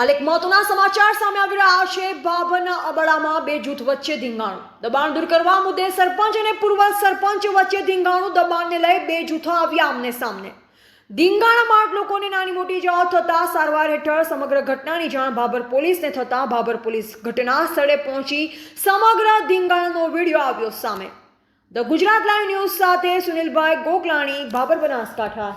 હાલ એક મહત્વના સમાચાર સામે આવી રહ્યા છે. બાબરના અબડામાં બે જૂથ વચ્ચે ધીંગાણું. દબાણ દૂર કરવા મુદ્દે સરપંચ અને પૂર્વ સરપંચ વચ્ચે ધીંગાણું. દબાણને લઈ બે જૂથો આવ્યા આમને સામને. ધીંગાણામાં આઠ લોકોને નાની મોટી ઇજાઓ થતા સારવાર હેઠળ સમગ્ર ઘટનાની જાણ ભાભર પોલીસને થતા ભાભર પોલીસ ઘટના સ્થળે પહોંચી સમગ્ર ધીંગાણાનો વીડિયો આવ્યો સામે. ધ ગુજરાત લાઈવ ન્યૂઝ સાથે સુનિલભાઈ ગોકલાણી ભાભર બનાસકાંઠા.